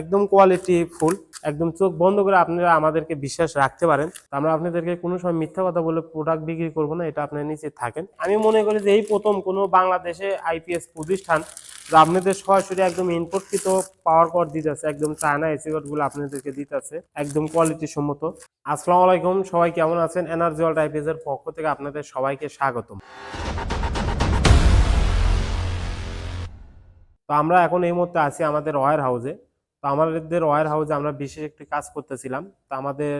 একদম quality full, একদম চোখ বন্ধ করে আপনারা আমাদেরকে বিশ্বাস রাখতে পারেন। আমরা আপনাদেরকে কোনো সময় মিথ্যা কথা বলে প্রোডাক্ট বিক্রি করব না, এটা আপনার নিচে থাকেন। আমি মনে করি যে এই প্রথম কোনো বাংলাদেশে আইপিএস প্রতিষ্ঠান আপনাদের সরাসরি একদম ইনপুটকৃত পাওয়ার কর দিতেছে, একদম চায়না এসি গুলো আপনাদেরকে দিতেছে, একদম কোয়ালিটি সম্মত। আসসালামু আলাইকুম, সবাই কেমন আছেন? এনার্জি আইপিএস এর পক্ষ থেকে আপনাদের সবাইকে স্বাগতম। তো আমরা এখন এই মুহূর্তে আছি আমাদের ওয়ার হাউসে তো আমাদের ওয়ার হাউসে আমরা বিশেষ একটি কাজ করতেছিলাম। তো আমাদের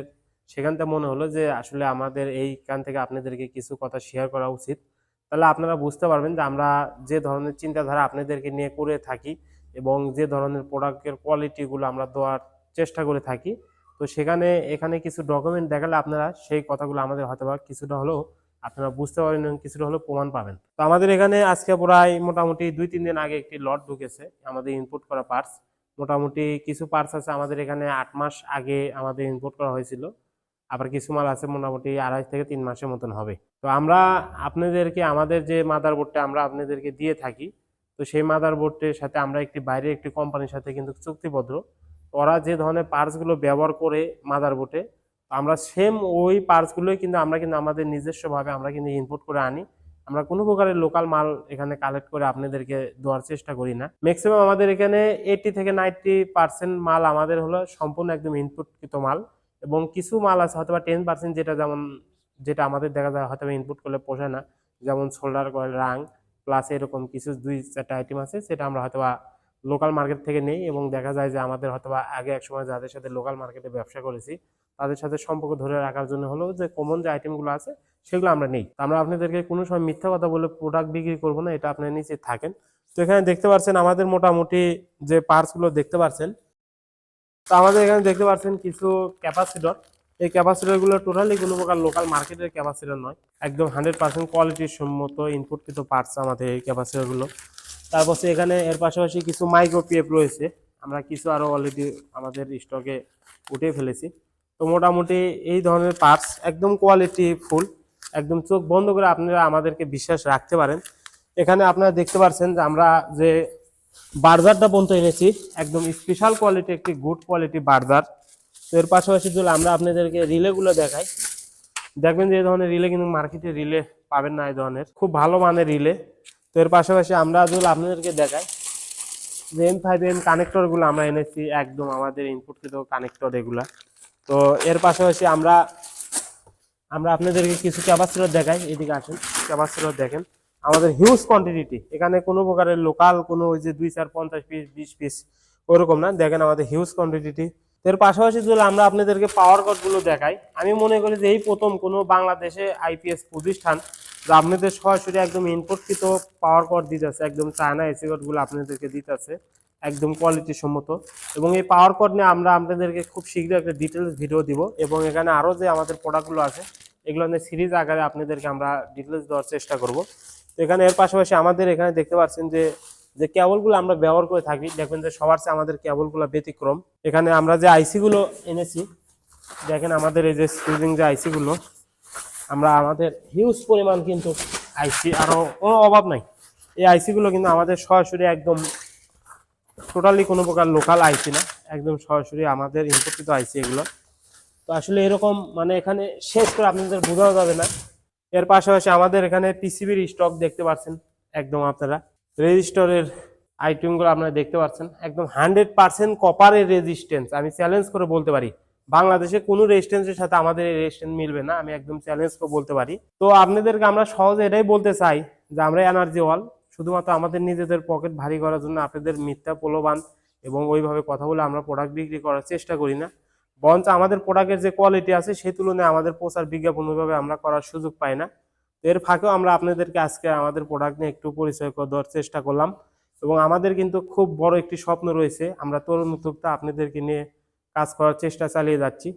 সেখান থেকে মনে হলো যে আসলে আমাদের এইখান থেকে আপনাদেরকে কিছু কথা শেয়ার করা উচিত। তাহলে আপনারা বুঝতে পারবেন যে আমরা যে ধরনের চিন্তাধারা আপনাদেরকে নিয়ে করে থাকি এবং যে ধরনের প্রোডাক্টের কোয়ালিটিগুলো আমরা দেওয়ার চেষ্টা করে থাকি। তো সেখানে, এখানে কিছু ডকুমেন্ট দেখালে আপনারা সেই কথাগুলো আমাদের হয়তো বা কিছুটা হলেও আপনারা বুঝতে পারবেন এবং কিছুটা হলেও প্রমাণ পাবেন। তো আমাদের এখানে আজকে প্রায় মোটামুটি দুই, তিন দিন আগে একটি লট ঢুকেছে, আমাদের ইনপুট করা পার্টস মোটামুটি কিছু পার্টস আছে আমাদের এখানে আট মাস আগে আমাদের ইনপুট করা হয়েছিল। আবার কিছু মাল আছে মোটামুটি আড়াই থেকে তিন মাসের মতন হবে। তো আমরা আপনাদেরকে, আমাদের যে মাদার বোর্ডটা আমরা আপনাদেরকে দিয়ে থাকি, তো সেই মাদার বোর্ডের সাথে আমরা একটি বাইরের একটি কোম্পানির সাথে কিন্তু চুক্তিবদ্ধ। ওরা যে ধরনের পার্টসগুলো ব্যবহার করে মাদারবোর্ডে আমরা সেম ওই পার্টসগুলোই কিন্তু আমরা কিন্তু আমাদের নিজস্বভাবে আমরা কিন্তু ইনপুট করে আনি। আমরা কোনো প্রকারের লোকাল মাল এখানে কালেক্ট করে আপনাদেরকে দেওয়ার চেষ্টা করি না। ম্যাক্সিমাম আমাদের এখানে এইটি থেকে নাইনটি পার্সেন্ট মাল আমাদের হলো সম্পূর্ণ একদম ইনপুটকৃত মাল এবং কিছু মাল আছে হয়তো বা টেন পার্সেন্ট যেটা যেমন, যেটা আমাদের দেখা যায় হয়তো ইনপুট করলে পোষায় না। যেমন শোল্ডার কয়েল রাং প্লাস এরকম কিছু দুই চারটা আইটেম আছে, সেটা আমরা হয়তো বা লোকাল মার্কেট থেকে নেই এবং দেখা যায় যে আমাদের হয়তো বা আগে এক সময় যাদের সাথে লোকাল মার্কেটে ব্যবসা করেছি, তাদের সাথে সম্পর্ক ধরে রাখার জন্য হলো যে কমন যে আইটেমগুলো আছে, সেগুলো আমরা নেই। আমরা আপনাদেরকে কোনো সময় মিথ্যা কথা বলে প্রোডাক্ট বিক্রি করব না, এটা আপনার নিচে থাকেন। তো এখানে দেখতে পাচ্ছেন আমাদের মোটামুটি যে পার্টসগুলো দেখতে পাচ্ছেন, তো আমাদের এখানে দেখতে পাচ্ছেন কিছু ক্যাপাসিটর এই ক্যাপাসিটরগুলো টোটালি কোনো প্রকার লোকাল মার্কেটের ক্যাপাসিটর নয়। একদম হান্ড্রেড পার্সেন্ট কোয়ালিটির সম্মত ইনপুটকৃত পার্টস আমাদের এই ক্যাপাসিটরগুলো তারপর এখানে এর পাশাপাশি কিছু মাইক্রো পিএফ রয়েছে। আমরা কিছু আরও অলরেডি আমাদের স্টকে উঠে ফেলেছি। তো মোটামুটি এই ধরনের পার্টস একদম কোয়ালিটি ফুল একদম চোখ বন্ধ করে আপনারা আমাদেরকে বিশ্বাস রাখতে পারেন। এখানে আপনারা দেখতে পাচ্ছেন যে আমরা যে বার্জারটা পর্যন্ত এনেছি, একদম স্পেশাল কোয়ালিটি একটি গুড কোয়ালিটি বার্জার। তো এর পাশাপাশি যদি আমরা আপনাদেরকে রিলেগুলো দেখাই, দেখবেন যে এই ধরনের রিলে কিন্তু মার্কেটে রিলে পাবেন না এই ধরনের। খুব ভালো মানের রিলে তো এর পাশাপাশি আমরা যদি আপনাদেরকে দেখাই যে এম ফাইভ এম কানেক্টরগুলো আমরা এনেছি, একদম আমাদের ইনপুটকৃত কানেক্টর এগুলা। তো এর পাশাপাশি আমরা আমরা আপনাদেরকে কিছু ক্যাপাসিটর দেখাই, এদিকে আসেন ক্যাপাসিটর দেখেন। আমাদের হিউজ কোয়ান্টিটি এখানে কোনো প্রকারের লোকাল কোনো ওই যে দুই চার পঞ্চাশ পিস বিশ পিস ওরকম না। দেখেন আমাদের হিউজ কোয়ান্টিটি এর পাশাপাশি যদি আমরা আপনাদেরকে পাওয়ারগুলো দেখাই, আমি মনে করি যে এই প্রথম কোনো বাংলাদেশে আইপিএস প্রতিষ্ঠান আপনাদের সরাসরি একদম ইনপুটকৃত পাওয়ার কর দিতেছে একদম চায়না এসি গুলো আপনাদেরকে দিতেছে একদম কোয়ালিটি সম্মত। এবং এই পাওয়ার কর নিয়ে আমরা আপনাদেরকে খুব শীঘ্রই একটা ডিটেলস ভিডিও দিব এবং এখানে আরও যে আমাদের প্রোডাক্টগুলো আছে, এগুলো নিয়ে সিরিজ আকারে আপনাদেরকে আমরা ডিটেলস দেওয়ার চেষ্টা করব। তো এখানে এর পাশাপাশি আমাদের এখানে দেখতে পাচ্ছেন যে যে কেবলগুলো আমরা ব্যবহার করে থাকি, দেখবেন যে সবার চেয়ে আমাদের কেবলগুলো ব্যতিক্রম। এখানে আমরা যে আইসিগুলো এনেছি, দেখেন আমাদের এই যে স্ক্রুজিং যে আইসিগুলো আমরা আমাদের হিউজ পরিমাণ কিন্তু আইসি আরও কোনো অভাব নাই। এই আইসিগুলো কিন্তু আমাদের সরাসরি একদম টোটালি কোনো প্রকার লোকাল আইসি না, একদম সরাসরি আমাদের ইম্পোর্টিত আইসি এগুলো। তো আসলে এরকম মানে এখানে শেষ করে আপনাদের বোঝাও যাবে না। এর পাশাপাশি আমাদের এখানে পিসিবির স্টক দেখতে পাচ্ছেন একদম আপনারা। রেজিস্টরের আইটেমগুলো আপনারা দেখতে পাচ্ছেন। একদম হান্ড্রেড পার্সেন্ট কপারের রেজিস্ট্যান্স আমি চ্যালেঞ্জ করে বলতে পারি। বাংলাদেশে কোনো রেজিস্ট্যান্সের সাথে আমাদের এই রেজিস্ট্যান্স মিলবে না, আমি একদম চ্যালেঞ্জ বলতে পারি। তো আপনাদেরকে আমরা সহজে এটাই বলতে চাই যে আমরা এনার্জি ওয়াল শুধুমাত্র আমাদের নিজেদের পকেট ভারী করার জন্য আপনাদের মিথ্যা, প্রলোভন এবং ওইভাবে কথা বলে আমরা প্রোডাক্ট বিক্রি করার চেষ্টা করি না। বরঞ্চ আমাদের প্রোডাক্টের যে কোয়ালিটি আছে সেই তুলনায় আমাদের প্রচার বিজ্ঞাপন ওইভাবে আমরা করার সুযোগ পাই না। এর ফাঁকেও আমরা আপনাদেরকে আজকে আমাদের প্রোডাক্ট নিয়ে একটু পরিচয় দেওয়ার চেষ্টা করলাম এবং আমাদের কিন্তু খুব বড় একটি স্বপ্ন রয়েছে। আমরা তরুণ উদ্যোক্তা, আপনাদেরকে নিয়ে কাজ করার চেষ্টা চালিয়ে যাচ্ছি।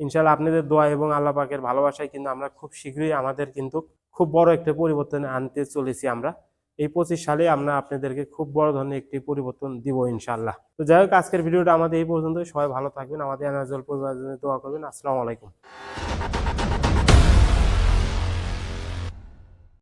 ইনশাল্লাহ আপনাদের দোয়া এবং আল্লাহ পাকের ভালোবাসায় কিন্তু আমরা খুব শীঘ্রই আমাদের কিন্তু খুব বড় একটা পরিবর্তন আনতে চলেছি আমরা। এই পঁচিশ সালে আমরা আপনাদেরকে খুব বড় ধরনের একটি পরিবর্তন দিব ইনশাল্লাহ তো যাই হোক, আজকের ভিডিওটা আমাদের এই পর্যন্ত সবাই ভালো থাকবেন। আমাদের এনার্জল পরিবারের জন্য দোয়া করবেন। আসসালামু আলাইকুম।